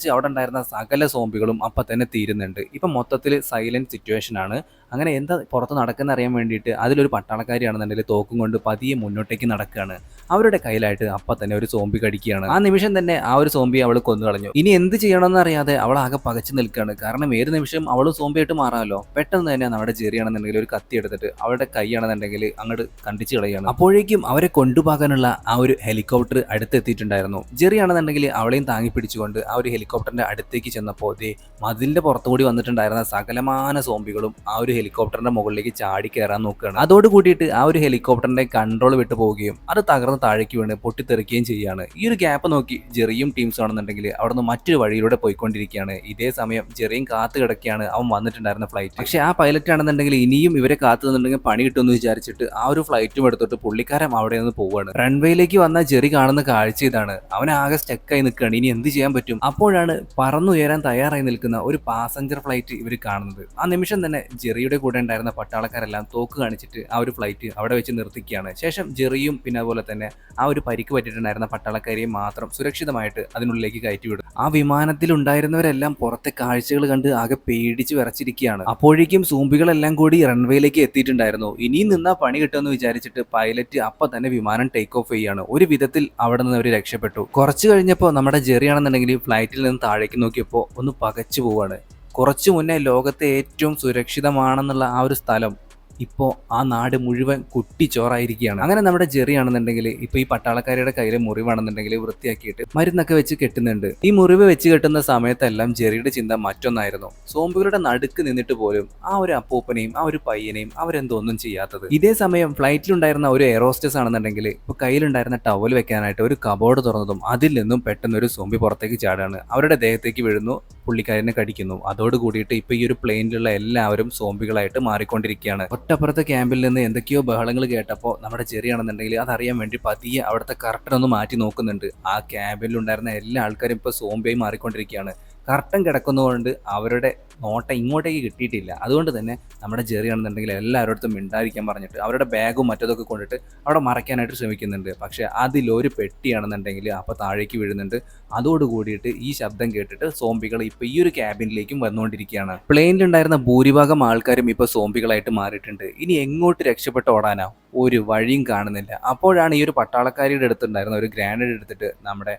പൊട്ടിത്തെറിച്ച് അവിടെ ഉണ്ടായിരുന്ന സകല സോംബികളും അപ്പം തന്നെ തീരുന്നുണ്ട്. ഇപ്പം മൊത്തത്തിൽ സൈലന്റ് സിറ്റുവേഷൻ ആണ്. അങ്ങനെ എന്താ പുറത്ത് നടക്കുന്ന അറിയാൻ വേണ്ടിയിട്ട് അതിലൊരു പട്ടാളക്കാരിയാണെന്നുണ്ടെങ്കിൽ തോക്കും കൊണ്ട് പതിയെ മുന്നോട്ടേക്ക് നടക്കുകയാണ് അവരുടെ കയ്യിലായിട്ട് അപ്പം തന്നെ ഒരു സോംബി കടിക്കുകയാണ്. ആ നിമിഷം തന്നെ ആ ഒരു സോംബി അവൾ കൊന്നു കളഞ്ഞു ഇനി എന്ത് ചെയ്യണമെന്ന് അറിയാതെ അവൾ ആകെ പകച്ചു നിൽക്കുകയാണ്. കാരണം ഏത് നിമിഷം അവൾ സോംബിയായിട്ട് മാറാമല്ലോ. പെട്ടെന്ന് തന്നെ നമ്മുടെ ചെറിയാണെന്നുണ്ടെങ്കിൽ ഒരു കത്തി എടുത്തിട്ട് അവളുടെ കൈയാണെന്നുണ്ടെങ്കിൽ അങ്ങോട്ട് കണ്ടിച്ച് കളയാണ് അപ്പോഴേക്കും അവരെ കൊണ്ടുപോകാനുള്ള ആ ഒരു ഹെലികോപ്റ്റർ അടുത്തെത്തിയിട്ടുണ്ടായിരുന്നു. ജെറിയാണെന്നുണ്ടെങ്കിൽ അവളെയും താങ്ങി പിടിച്ചുകൊണ്ട് ആ ഒരു ഹെലികോപ്റ്ററിന്റെ അടുത്തേക്ക് ചെന്നപ്പോൾ ദേ മതിലിന്റെ പുറത്തുകൂടി വന്നിട്ടുണ്ടായിരുന്ന സകലമാന സോംബികളും ആ ഒരു ഹെലികോപ്റ്ററിന്റെ മുകളിലേക്ക് ചാടി കയറാൻ നോക്കുകയാണ്. അതോട് കൂടിയിട്ട് ആ ഒരു ഹെലികോപ്റ്ററിന്റെ കൺട്രോൾ വിട്ടു പോവുകയും അത് തകർന്ന് താഴേക്ക് വീണ് പൊട്ടിത്തെറിക്കുകയും ചെയ്യുകയാണ്. ഈ ഒരു ഗ്യാപ്പ് നോക്കി ജെറിയും ടീംസ് ആണെന്നുണ്ടെങ്കിൽ അവിടെ നിന്ന് മറ്റൊരു വഴിയിലൂടെ പോയിക്കൊണ്ടിരിക്കുകയാണ്. ഇതേ സമയം ജെറിയും കാത്തു കിടക്കുകയാണ്. അവൻ വന്നിട്ടുണ്ടായിരുന്ന ഫ്ലൈറ്റ് പക്ഷേ ആ പൈലറ്റ് ആണെന്നുണ്ടെങ്കിൽ ഇനിയും ഇവരെ കാത്തു നിന്നുണ്ടെങ്കിൽ പണി കിട്ടുമെന്ന് വിചാരിച്ചിട്ട് ആ ഒരു ഫ്ലൈറ്റും എടുത്തിട്ട് പുള്ളിക്കാരൻ അവിടെ നിന്ന് പോവുകയാണ്. റൺവേയിലേക്ക് വന്ന ജെറി കാണുന്ന കാഴ്ച ഇതാണ്. അവൻ ആകെ സ്റ്റക്കായി നിൽക്കുകയാണ്. ഇനി എന്ത് ചെയ്യാൻ പറ്റും? അപ്പോഴാണ് പറന്നുയരാൻ തയ്യാറായി നിൽക്കുന്ന ഒരു പാസഞ്ചർ ഫ്ലൈറ്റ് ഇവർ കാണുന്നത്. ആ നിമിഷം തന്നെ ജെറിയുടെ കൂടെ ഉണ്ടായിരുന്ന പട്ടാളക്കാരെല്ലാം തോക്ക് കാണിച്ചിട്ട് ആ ഒരു ഫ്ലൈറ്റ് അവിടെ വെച്ച് നിർത്തിക്കുകയാണ്. ശേഷം ജെറിയും പിന്നെ അതുപോലെ തന്നെ ആ ഒരു പരിക്ക് പറ്റിയിട്ടുണ്ടായിരുന്ന പട്ടാളക്കാരെയും മാത്രം സുരക്ഷിതമായിട്ട് അതിനുള്ളിലേക്ക് കയറ്റിവിടും ആ വിമാനത്തിൽ ഉണ്ടായിരുന്നവരെല്ലാം പുറത്തെ കാഴ്ചകൾ കണ്ട് ആകെ പേടിച്ച് വിറച്ചിരിക്കുകയാണ്. അപ്പോഴേക്കും സൂമ്പികളെല്ലാം കൂടി റൺവേയിലേക്ക് എത്തിയിട്ടുണ്ടായിരുന്നു. ഇനിയും നിന്നാ പണി കിട്ടുമെന്ന് വിചാരിച്ചിട്ട് പൈലറ്റ് അപ്പൊ തന്നെ വിമാനം ടേക്ക് ഓഫ് ചെയ്യുകയാണ് ഒരു വിധത്തിൽ അവിടെ നിന്ന് അവർ രക്ഷപ്പെട്ടു. കുറച്ച് കഴിഞ്ഞപ്പോൾ നമ്മുടെ ജെറിയാണെന്നുണ്ടെങ്കിൽ ഫ്ലൈറ്റിൽ നിന്ന് താഴേക്ക് നോക്കിയപ്പോൾ ഒന്ന് പകച്ചു പോവാണ്. കുറച്ചു മുന്നേ ലോകത്തെ ഏറ്റവും സുരക്ഷിതമാണെന്നുള്ള ആ ഒരു സ്ഥലം ഇപ്പോൾ ആ നാട് മുഴുവൻ കുട്ടിച്ചോറായിരിക്കുകയാണ്. അങ്ങനെ നമ്മുടെ ജെറി ആണെന്നുണ്ടെങ്കിൽ ഇപ്പോൾ ഈ പട്ടാളക്കാരുടെ കയ്യിൽ മുറിവാണെന്നുണ്ടെങ്കിൽ വൃത്തിയാക്കിയിട്ട് മരുന്നൊക്കെ വെച്ച് കെട്ടുന്നുണ്ട്. ഈ മുറിവ് വെച്ച് കെട്ടുന്ന സമയത്തെല്ലാം ജെറിയുടെ ചിന്ത മറ്റൊന്നായിരുന്നു. സോമ്പുകളുടെ നടുക്ക് നിന്നിട്ട് പോലും ആ ഒരു അപ്പൂപ്പനെയും ആ ഒരു പയ്യനെയും അവരെന്തോ ഒന്നും ചെയ്യാത്തത്. ഇതേ സമയം ഫ്ലൈറ്റിലുണ്ടായിരുന്ന ഒരു എയറോസ്റ്റസ് ആണെന്നുണ്ടെങ്കിൽ ഇപ്പോൾ കയ്യിലുണ്ടായിരുന്ന ടവൽ വെക്കാനായിട്ട് ഒരു കബോർഡ് തുറന്നതും അതിൽ നിന്നും പെട്ടെന്ന് ഒരു സോംബി പുറത്തേക്ക് ചാടാണ്. അവരുടെ ദേഹത്തേക്ക് വീഴുന്നു പുള്ളിക്കാരനെ കടിക്കുന്നു. അതോട് ഇപ്പൊ ഈ ഒരു പ്ലെയിനിലുള്ള എല്ലാവരും സോംബികളായിട്ട് മാറിക്കൊണ്ടിരിക്കുകയാണ്. ഒറ്റപ്പുറത്തെ ക്യാമ്പിൽ നിന്ന് എന്തൊക്കെയോ ബഹളങ്ങൾ കേട്ടപ്പോൾ നമ്മുടെ ചെറിയാണെന്നുണ്ടെങ്കിൽ അതറിയാൻ വേണ്ടി പതിയെ അവിടുത്തെ കർട്ടൻ ഒന്ന് മാറ്റി നോക്കുന്നുണ്ട്. ആ ക്യാമ്പിലുണ്ടായിരുന്ന എല്ലാ ആൾക്കാരും ഇപ്പോൾ സോംബിയായി മാറിക്കൊണ്ടിരിക്കുകയാണ്. കർട്ടൻ കിടക്കുന്നതുകൊണ്ട് അവരുടെ നോട്ടം ഇങ്ങോട്ടേക്ക് കിട്ടിയിട്ടില്ല. അതുകൊണ്ട് തന്നെ നമ്മുടെ ജെറിയാണെന്നുണ്ടെങ്കിൽ എല്ലാവരോടത്തും മിണ്ടാതിരിക്കാൻ പറഞ്ഞിട്ട് അവരുടെ ബാഗും മറ്റതൊക്കെ കൊണ്ടിട്ട് അവിടെ മറയ്ക്കാനായിട്ട് ശ്രമിക്കുന്നുണ്ട്. പക്ഷേ അതിലൊരു പെട്ടിയാണെന്നുണ്ടെങ്കിൽ അപ്പോൾ താഴേക്ക് വീഴുന്നുണ്ട്. അതോട് കൂടിയിട്ട് ഈ ശബ്ദം കേട്ടിട്ട് സോംബികൾ ഇപ്പോൾ ഈ ഒരു ക്യാബിനിലേക്കും വന്നുകൊണ്ടിരിക്കുകയാണ്. പ്ലെയിനിലുണ്ടായിരുന്ന ഭൂരിഭാഗം ആൾക്കാരും ഇപ്പോൾ സോംബികളായിട്ട് മാറിയിട്ടുണ്ട്. ഇനി എങ്ങോട്ട് രക്ഷപ്പെട്ട് ഓടാനാ? ഒരു വഴിയും കാണുന്നില്ല. അപ്പോഴാണ് ഈ ഒരു പട്ടാളക്കാരിയുടെ അടുത്തുണ്ടായിരുന്ന ഒരു ഗ്രാനേഡ് എടുത്തിട്ട് നമ്മുടെ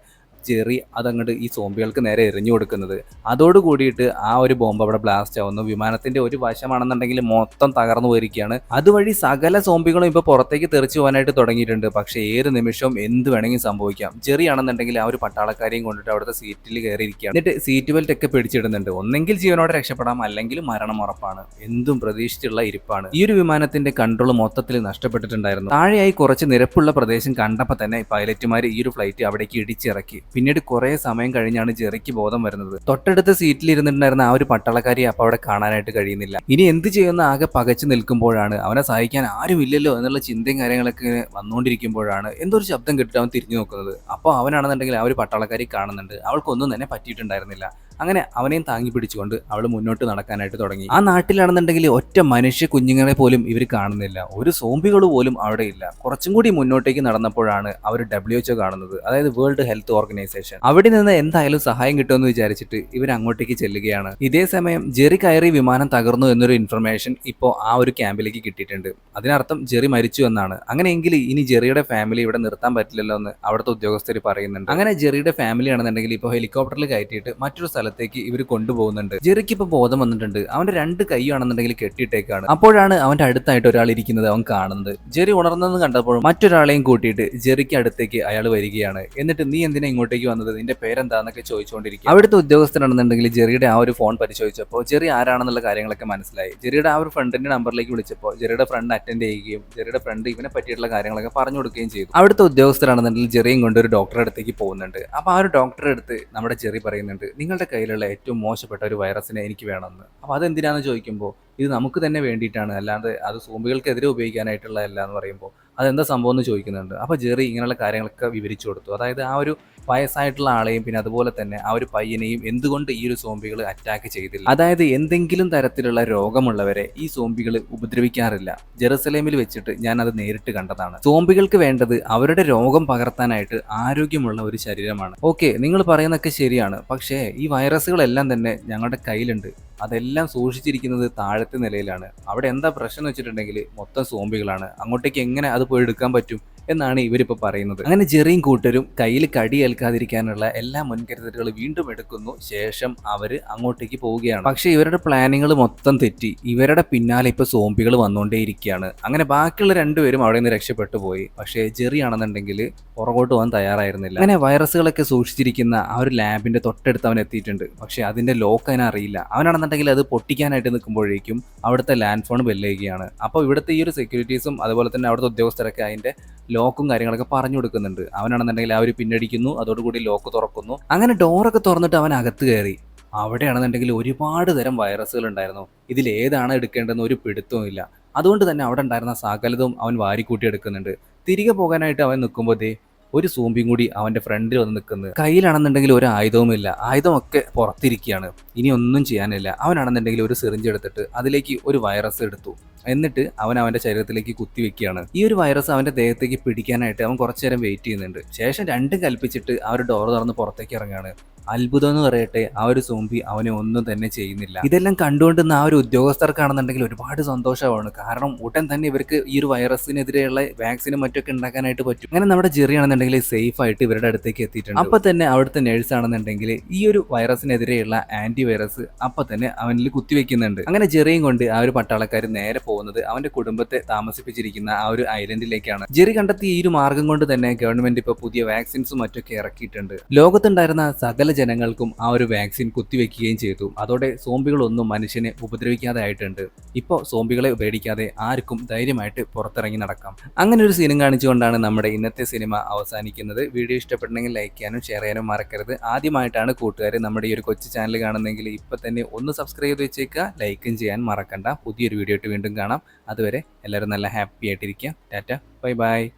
ജെറി അതങ്ങോട്ട് ഈ സോംബികൾക്ക് നേരെ എറിഞ്ഞു കൊടുക്കുന്നത്. അതോട് കൂടിയിട്ട് ആ ഒരു ബോംബ് അവിടെ ബ്ലാസ്റ്റ് ആവുന്നു. വിമാനത്തിന്റെ ഒരു വശമാണെന്നുണ്ടെങ്കിൽ മൊത്തം തകർന്നു പോയിരിക്കുകയാണ്. അതുവഴി സകല സോംബികളും ഇപ്പൊ പുറത്തേക്ക് തെറിച്ചു പോകാനായിട്ട് തുടങ്ങിയിട്ടുണ്ട്. പക്ഷേ ഏത് നിമിഷവും എന്ത് വേണമെങ്കിലും സംഭവിക്കാം. ജെറി ആണെന്നുണ്ടെങ്കിൽ ആ ഒരു പട്ടാളക്കാരെയും കൊണ്ടിട്ട് അവിടുത്തെ സീറ്റിൽ കയറിയിരിക്കുകയാണ്. എന്നിട്ട് സീറ്റ് ബെൽറ്റ് ഒക്കെ പിടിച്ചിടുന്നുണ്ട്. ഒന്നെങ്കിൽ ജീവനോടെ രക്ഷപ്പെടാം. അല്ലെങ്കിൽ മരണം ഉറപ്പാണ്. എന്തും പ്രതീക്ഷിച്ചുള്ള ഇരിപ്പാണ്. ഈ ഒരു വിമാനത്തിന്റെ കൺട്രോൾ മൊത്തത്തിൽ നഷ്ടപ്പെട്ടിട്ടുണ്ടായിരുന്നു. താഴെയായി കുറച്ച് നിരപ്പുള്ള പ്രദേശം കണ്ടപ്പോൾ തന്നെ പൈലറ്റുമാർ ഈ ഒരു ഫ്ലൈറ്റ് അവിടേക്ക് ഇടിച്ചിറക്കി. പിന്നീട് കുറേ സമയം കഴിഞ്ഞാണ് ജെറിക്ക് ബോധം വരുന്നത്. തൊട്ടടുത്ത സീറ്റിൽ ഇരുന്നിട്ടുണ്ടായിരുന്ന ആ ഒരു പട്ടാളക്കാരി അപ്പോൾ അവിടെ കാണാനായിട്ട് കഴിയുന്നില്ല. ഇനി എന്ത് ചെയ്യുന്ന ആകെ പകച്ചു നിൽക്കുമ്പോഴാണ് അവനെ സഹായിക്കാൻ ആരുമില്ലല്ലോ എന്നുള്ള ചിന്തയും കാര്യങ്ങളൊക്കെ വന്നുകൊണ്ടിരിക്കുമ്പോഴാണ് എന്തൊരു ശബ്ദം കേട്ടിട്ട് അവൻ തിരിഞ്ഞു നോക്കുന്നത്. അപ്പോൾ അവനാണെന്നുണ്ടെങ്കിൽ ആ ഒരു പട്ടാളക്കാരി കാണുന്നുണ്ട്. അവൾക്കൊന്നും തന്നെ പറ്റിയിട്ടുണ്ടായിരുന്നില്ല. അങ്ങനെ അവനെയും താങ്ങി പിടിച്ചുകൊണ്ട് അവൾ മുന്നോട്ട് നടക്കാനായിട്ട് തുടങ്ങി. ആ നാട്ടിലാണെന്നുണ്ടെങ്കിൽ ഒറ്റ മനുഷ്യ കുഞ്ഞുങ്ങളെ പോലും ഇവർ കാണുന്നില്ല. ഒരു സോംബികൾ പോലും അവിടെ ഇല്ല. കുറച്ചും കൂടി മുന്നോട്ടേക്ക് നടന്നപ്പോഴാണ് അവർ ഡബ്ല്യു എച്ച് കാണുന്നത്. അതായത് വേൾഡ് ഹെൽത്ത് ഓർഗനൈസേഷൻ അവിടെ നിന്ന് എന്തായാലും സഹായം കിട്ടുമെന്ന് വിചാരിച്ചിട്ട് ഇവർ അങ്ങോട്ടേക്ക് ചെല്ലുകയാണ്. ഇതേ സമയം ജെറി കയറി വിമാനം തകർന്നു എന്നൊരു ഇൻഫർമേഷൻ ഇപ്പോൾ ആ ഒരു ക്യാമ്പിലേക്ക് കിട്ടിയിട്ടുണ്ട്. അതിനർത്ഥം ജെറി മരിച്ചു എന്നാണ്. അങ്ങനെയെങ്കിൽ ഇനി ജെറിയുടെ ഫാമിലി ഇവിടെ നിർത്താൻ പറ്റില്ലല്ലോ എന്ന് അവിടുത്തെ ഉദ്യോഗസ്ഥർ പറയുന്നുണ്ട്. അങ്ങനെ ജെറിയുടെ ഫാമിലി ആണെന്നുണ്ടെങ്കിൽ ഇപ്പോൾ ഹെലികോപ്റ്ററിൽ കയറ്റിയിട്ട് മറ്റൊരു സ്ഥലത്തേക്ക് ഇവർ കൊണ്ടുപോകുന്നുണ്ട്. ജെറിക്ക് ഇപ്പോൾ ബോധം വന്നിട്ടുണ്ട്. അവന്റെ രണ്ട് കൈയാണെന്നുണ്ടെങ്കിൽ കെട്ടിയിട്ടേക്കാണ്. അപ്പോഴാണ് അവന്റെ അടുത്തായിട്ട് ഒരാൾ ഇരിക്കുന്നത് അവൻ കാണുന്നത്. ജെറി ഉണർന്നെന്ന് കണ്ടപ്പോൾ മറ്റൊരാളെയും കൂട്ടിയിട്ട് ജെറിക്ക് അടുത്തേക്ക് അയാൾ വരികയാണ്. എന്നിട്ട് നീ എന്തിനാ ഇങ്ങോട്ടേക്ക് വന്നത്? നിന്റെ പേരെന്താന്നൊക്കെ ചോദിച്ചുകൊണ്ടിരിക്കും അവിടുത്തെ ഉദ്യോഗസ്ഥനാണെന്നുണ്ടെങ്കിൽ ജെറിയുടെ ആ ഒരു ഫോൺ പരിശോധിച്ചപ്പോൾ ജെറി ആരാണെന്നുള്ള കാര്യങ്ങളൊക്കെ മനസ്സിലായി. ജെറിയുടെ ആ ഒരു ഫ്രണ്ടിന്റെ നമ്പറിലേക്ക് വിളിച്ചപ്പോൾ ജെറിയുടെ ഫ്രണ്ട് അറ്റൻഡ് ചെയ്യുകയും ജെറിയുടെ ഫ്രണ്ട് ഇവനെ പറ്റിയിട്ടുള്ള കാര്യങ്ങളൊക്കെ പറഞ്ഞു കൊടുക്കുകയും ചെയ്തു. അവിടുത്തെ ഉദ്യോഗസ്ഥരാണെന്നുണ്ടെങ്കിൽ ജെറിയും കൊണ്ട് ഒരു ഡോക്ടറെ അടുത്തേക്ക് പോകുന്നുണ്ട്. അപ്പോൾ ആ ഒരു ഡോക്ടറെ അടുത്ത് നമ്മുടെ ജെറി പറയുന്നുണ്ട് നിങ്ങളുടെ കയ്യിലുള്ള ഏറ്റവും മോശപ്പെട്ട ഒരു വൈറസിനെ എനിക്ക് വേണമെന്ന്. അപ്പോൾ അതെന്തിനാന്ന് ചോദിക്കുമ്പോൾ ഇത് നമുക്ക് തന്നെ വേണ്ടിയിട്ടാണ്. അല്ലാണ്ട് അത് സോംബികൾക്കെതിരെ ഉപയോഗിക്കാനായിട്ടുള്ള അല്ല എന്ന് പറയുമ്പോൾ അതെന്താ സംഭവം എന്ന് ചോദിക്കുന്നുണ്ട്. അപ്പോൾ ജെറി ഇങ്ങനെയുള്ള കാര്യങ്ങളൊക്കെ വിവരിച്ചു കൊടുത്തു. അതായത് ആ ഒരു വയസ്സായിട്ടുള്ള ആളെയും പിന്നെ അതുപോലെ തന്നെ ആ ഒരു പയ്യനെയും എന്തുകൊണ്ട് ഈ ഒരു സോംബികൾ അറ്റാക്ക് ചെയ്തില്ല? അതായത് എന്തെങ്കിലും തരത്തിലുള്ള രോഗമുള്ളവരെ ഈ സോംബികൾ ഉപദ്രവിക്കാറില്ല. ജെറുസലേമിൽ വെച്ചിട്ട് ഞാൻ അത് നേരിട്ട് കണ്ടതാണ്. സോംബികൾക്ക് വേണ്ടത് അവരുടെ രോഗം പകർത്താനായിട്ട് ആരോഗ്യമുള്ള ഒരു ശരീരമാണ്. ഓക്കെ നിങ്ങൾ പറയുന്നൊക്കെ ശരിയാണ്. പക്ഷേ ഈ വൈറസുകളെല്ലാം തന്നെ ഞങ്ങളുടെ കയ്യിലുണ്ട്. അതെല്ലാം സൂക്ഷിച്ചിരിക്കുന്നത് താഴത്തെ നിലയിലാണ്. അവിടെ എന്താ പ്രശ്നം വെച്ചിട്ടുണ്ടെങ്കിൽ മൊത്തം സോംബികളാണ്. അങ്ങോട്ടേക്ക് എങ്ങനെ അത് പോയി എടുക്കാൻ പറ്റും? എന്നാണ് ഇവരിപ്പോൾ പറയുന്നത്. അങ്ങനെ ജെറിയും കൂട്ടരും കയ്യിൽ കടി ഏൽക്കാതിരിക്കാനുള്ള എല്ലാ മുൻകരുതലുകൾ വീണ്ടും എടുക്കുന്നു. ശേഷം അവർ അങ്ങോട്ടേക്ക് പോവുകയാണ്. പക്ഷേ ഇവരുടെ പ്ലാനിങ്ങൾ മൊത്തം തെറ്റി. ഇവരുടെ പിന്നാലെ ഇപ്പോൾ സോംബികൾ വന്നുകൊണ്ടേയിരിക്കുകയാണ് അങ്ങനെ ബാക്കിയുള്ള രണ്ടുപേരും അവിടെ നിന്ന് രക്ഷപ്പെട്ടു പോയി. പക്ഷേ ജെറി ആണെന്നുണ്ടെങ്കിൽ പുറകോട്ട് പോകാൻ തയ്യാറായിരുന്നില്ല. അങ്ങനെ വൈറസുകളൊക്കെ സൂക്ഷിച്ചിരിക്കുന്ന ആ ഒരു ലാബിന്റെ തൊട്ടടുത്ത് അവൻ എത്തിയിട്ടുണ്ട്. പക്ഷേ അതിന്റെ ലോക്ക് അതിന് അറിയില്ല. അവനാണെന്നുണ്ടെങ്കിൽ അത് പൊട്ടിക്കാനായിട്ട് നിൽക്കുമ്പോഴേക്കും അവിടുത്തെ ലാൻഡ് ഫോൺ വെല്ലുകയാണ് അപ്പോൾ ഇവിടുത്തെ ഈ ഒരു സെക്യൂരിറ്റീസും അതുപോലെ തന്നെ അവിടുത്തെ ഉദ്യോഗസ്ഥരൊക്കെ അതിന്റെ ലോക്കും കാര്യങ്ങളൊക്കെ പറഞ്ഞു കൊടുക്കുന്നുണ്ട്. അവനാണെന്നുണ്ടെങ്കിൽ അവർ പിന്നടിക്കുന്നു അതോടുകൂടി ലോക്ക് തുറക്കുന്നു. അങ്ങനെ ഡോറൊക്കെ തുറന്നിട്ട് അവൻ അകത്ത് കയറി. അവിടെയാണെന്നുണ്ടെങ്കിൽ ഒരുപാട് തരം വൈറസുകൾ ഉണ്ടായിരുന്നു ഇതിൽ ഏതാണ് എടുക്കേണ്ടതെന്ന് ഒരു പിടുത്തവും ഇല്ല. അതുകൊണ്ട് തന്നെ അവിടെ ഉണ്ടായിരുന്ന സകലതും അവൻ വാരിക്കൂട്ടി എടുക്കുന്നുണ്ട്. തിരികെ പോകാനായിട്ട് അവൻ നിൽക്കുമ്പോഴത്തേ ഒരു സൂമ്പിയും കൂടി അവന്റെ ഫ്രണ്ടിൽ വന്ന് നിൽക്കുന്നത് കയ്യിലാണെന്നുണ്ടെങ്കിൽ ഒരു ആയുധവുമില്ല ആയുധമൊക്കെ പുറത്തിരിക്കുകയാണ്. ഇനി ഒന്നും ചെയ്യാനില്ല. അവനാണെന്നുണ്ടെങ്കിൽ ഒരു സിറിഞ്ച് എടുത്തിട്ട് അതിലേക്ക് ഒരു വൈറസ് എടുത്തു. എന്നിട്ട് അവൻ അവന്റെ ശരീരത്തിലേക്ക് കുത്തിവെക്കുകയാണ്. ഈ ഒരു വൈറസ് അവന്റെ ദേഹത്തേക്ക് പിടിക്കാനായിട്ട് അവൻ കുറച്ചു നേരം വെയിറ്റ് ചെയ്യുന്നുണ്ട്. ശേഷം രണ്ടും കൽപ്പിച്ചിട്ട് ആ ഒരു ഡോർ തുറന്ന് പുറത്തേക്ക് ഇറങ്ങുകയാണ്. അത്ഭുതം എന്ന് പറയട്ടെ ആ ഒരു സോംബി അവനെ ഒന്നും തന്നെ ചെയ്യുന്നില്ല. ഇതെല്ലാം കണ്ടുകൊണ്ടിരുന്ന ആ ഒരു ഉദ്യോഗസ്ഥർക്കാണെന്നുണ്ടെങ്കിൽ ഒരുപാട് സന്തോഷമാണ്. കാരണം ഉടൻ തന്നെ ഇവർക്ക് ഈ ഒരു വൈറസിനെതിരെയുള്ള വാക്സിനും മറ്റൊക്കെ ഉണ്ടാക്കാനായിട്ട് പറ്റും. അങ്ങനെ നമ്മുടെ ജെറി ആണെന്നുണ്ടെങ്കിൽ സേഫ് ആയിട്ട് ഇവരുടെ അടുത്തേക്ക് എത്തിയിട്ടുണ്ട്. അപ്പൊ തന്നെ അവിടുത്തെ നേഴ്സ് ആണെന്നുണ്ടെങ്കിൽ ഈ ഒരു വൈറസിനെതിരെയുള്ള ആന്റി വൈറസ് അപ്പൊ തന്നെ അവനിൽ കുത്തിവെക്കുന്നുണ്ട്. അങ്ങനെ ജെറിയും കൊണ്ട് ആ ഒരു പട്ടാളക്കാർ നേരെ പോകുന്നത് അവന്റെ കുടുംബത്തെ താമസിപ്പിച്ചിരിക്കുന്ന ആ ഒരു ഐലൻഡിലേക്കാണ് ജെറി കണ്ടെത്തിയ ഈ ഒരു മാർഗം കൊണ്ട് തന്നെ ഗവൺമെന്റ് ഇപ്പൊ പുതിയ വാക്സിൻസും മറ്റൊക്കെ ഇറക്കിയിട്ടുണ്ട്. ലോകത്തുണ്ടായിരുന്ന സകല ജനങ്ങൾക്കും ആ ഒരു വാക്സിൻ കുത്തിവെക്കുകയും ചെയ്തു. അതോടെ സോംബികളൊന്നും മനുഷ്യനെ ഉപദ്രവിക്കാതെ ആയിട്ടുണ്ട് ഇപ്പോൾ സോംബികളെ പേടിക്കാതെ ആർക്കും ധൈര്യമായിട്ട് പുറത്തിറങ്ങി നടക്കാം. അങ്ങനെ ഒരു സീനും കാണിച്ചുകൊണ്ടാണ് നമ്മുടെ ഇന്നത്തെ സിനിമ അവസാനിക്കുന്നത്. വീഡിയോ ഇഷ്ടപ്പെടണമെങ്കിൽ ലൈക്ക് ചെയ്യാനും ഷെയർ ചെയ്യാനും മറക്കരുത്. ആദ്യമായിട്ടാണ് കൂട്ടുകാർ നമ്മുടെ ഈ ഒരു കൊച്ചു ചാനൽ കാണുന്നെങ്കിൽ ഇപ്പം തന്നെ ഒന്ന് സബ്സ്ക്രൈബ് ചെയ്ത് വെച്ചേക്കുക. ലൈക്കും ചെയ്യാൻ മറക്കണ്ട. പുതിയൊരു വീഡിയോ ആയിട്ട് വീണ്ടും കാണാം. അതുവരെ എല്ലാവരും നല്ല ഹാപ്പി ആയിട്ടിരിക്കുക. ടാറ്റ. Bye bye.